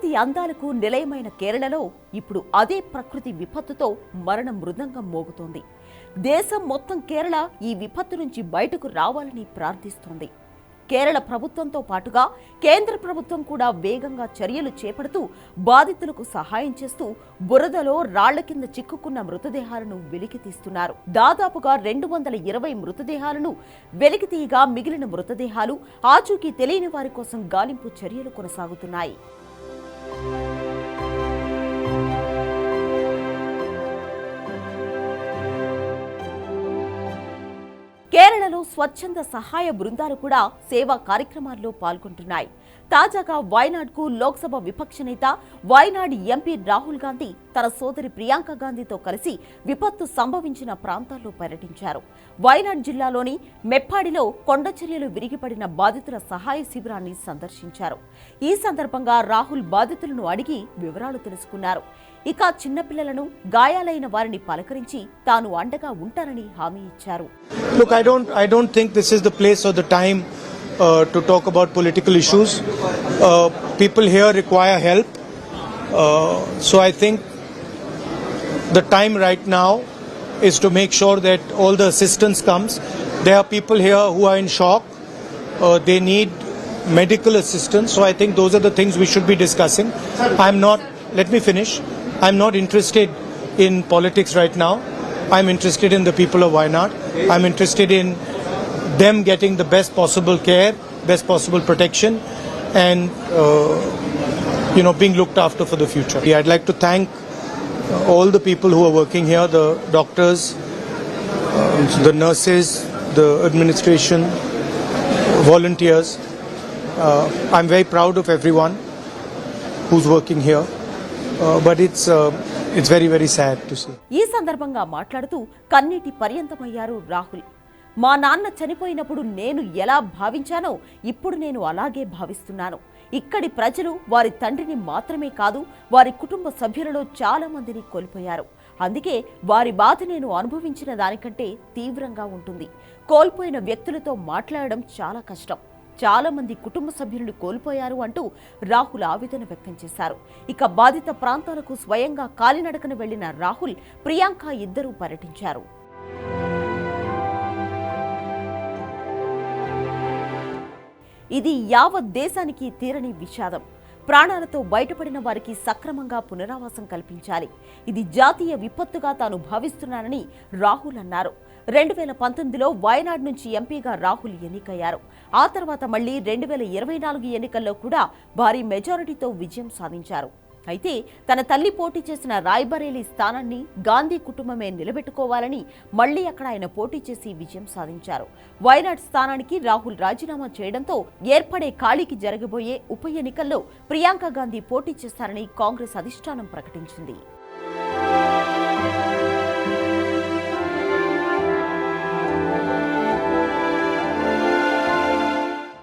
ప్రకృతి అందాలకు నిలయమైన కేరళలో ఇప్పుడు అదే ప్రకృతి విపత్తుతో మరణ మృదంగం మోగుతోంది. దేశం మొత్తం కేరళ ఈ విపత్తు నుంచి బయటకు రావాలని ప్రార్థిస్తోంది. కేరళ ప్రభుత్వంతో పాటుగా కేంద్ర ప్రభుత్వం కూడా వేగంగా చర్యలు చేపడుతూ బాధితులకు సహాయం చేస్తూ బురదలో రాళ్ళ కింద చిక్కుకున్న మృతదేహాలను వెలికితీస్తున్నారు దాదాపుగా రెండు వందల ఇరవై మృతదేహాలను వెలికితీయగా మిగిలిన మృతదేహాలు ఆచూకీ తెలియని వారి కోసం గాలింపు చర్యలు కొనసాగుతున్నాయి. thank you జిల్లాలో స్వచ్ఛంద సహాయ బృందాలు కూడా సేవా కార్యక్రమాల్లో పాల్గొంటున్నాయి. తాజాగా వాయనాడ్కు లోక్సభ విపక్ష నేత వాయనాడ్ ఎంపీ రాహుల్ గాంధీ తన సోదరి ప్రియాంక గాంధీతో కలిసి విపత్తు సంభవించిన ప్రాంతాల్లో పర్యటించారు. వాయనాడ్ జిల్లాలోని మెప్పాడిలో కొండచర్యలు విరిగిపడిన బాధితుల సహాయ శిబిరాన్ని సందర్శించారు. ఈ సందర్భంగా రాహుల్ బాధితులను అడిగి వివరాలు తెలుసుకున్నారు. ఇక చిన్నపిల్లలను గాయాలైన వారిని పలకరించి తాను అండగా ఉంటానని హామీ ఇచ్చారు Look, I don't, I don't think this is the place or the time uh, to talk about political issues. Uh, people here require help. Uh, so I think the time right now is to make sure that all the assistance comes. There are people here who are in shock. Uh, they need medical assistance. So I think those are the things we should be discussing. I'm not, let me finish. I'm not interested in politics right now. I'm interested in the people of Wayanad. I'm interested in them getting the best possible care, best possible protection, and uh, you know being looked after for the future. Yeah, I'd like to thank uh, all the people who are working here, the doctors, uh, the nurses, the administration, volunteers. Uh, I'm very proud of everyone who's working here, but it's it's very very sad to see ఈ సందర్భంగా మాట్లాడుతూ కన్నీటి పర్యంతమయ్యారు రాహుల్. మా నాన్న చనిపోయినప్పుడు నేను ఎలా భావించానో ఇప్పుడు నేను అలాగే భావిస్తున్నాను. ఇక్కడి ప్రజలు వారి తండ్రిని మాత్రమే కాదు వారి కుటుంబ సభ్యులలో చాలా మందిని కోల్పోయారు. అందుకే వారి బాధ నేను అనుభవించిన దానికంటే తీవ్రంగా ఉంటుంది. కోల్పోయిన వ్యక్తులతో మాట్లాడడం చాలా కష్టం. చాలా మంది కుటుంబ సభ్యులను కోల్పోయారు అంటూ రాహుల్ ఆవేదన వ్యక్తం చేశారు. ఇక బాధిత ప్రాంతాలకు స్వయంగా కాలినడకన వెళ్ళిన రాహుల్ ప్రియాంక ఇద్దరూ పర్యటించారు. ఇది యావత్ దేశానికి తీరని విషాదం. ప్రాణాలతో బయటపడిన వారికి సక్రమంగా పునరావాసం కల్పించాలి. ఇది జాతీయ విపత్తుగా తాను భావిస్తున్నానని రాహుల్ అన్నారు. రెండు వేల పంతొమ్మిదిలో వయనాడ్ నుంచి ఎంపీగా రాహుల్ ఎన్నికయ్యారు. ఆ తర్వాత మళ్ళీ రెండు వేల ఇరవై నాలుగు ఎన్నికల్లో కూడా భారీ మెజారిటీతో విజయం సాధించారు. అయితే తన తల్లి పోటీ చేసిన రాయ్బరేలీ స్థానాన్ని గాంధీ కుటుంబమే నిలబెట్టుకోవాలని మళ్ళీ అక్కడ ఆయన పోటీ చేసి విజయం సాధించారు. వయనాడ్ స్థానానికి రాహుల్ రాజీనామా చేయడంతో ఏర్పడే ఖాళీకి జరగబోయే ఉప ఎన్నికల్లో ప్రియాంక గాంధీ పోటీ చేస్తారని కాంగ్రెస్ అధిష్టానం ప్రకటించింది.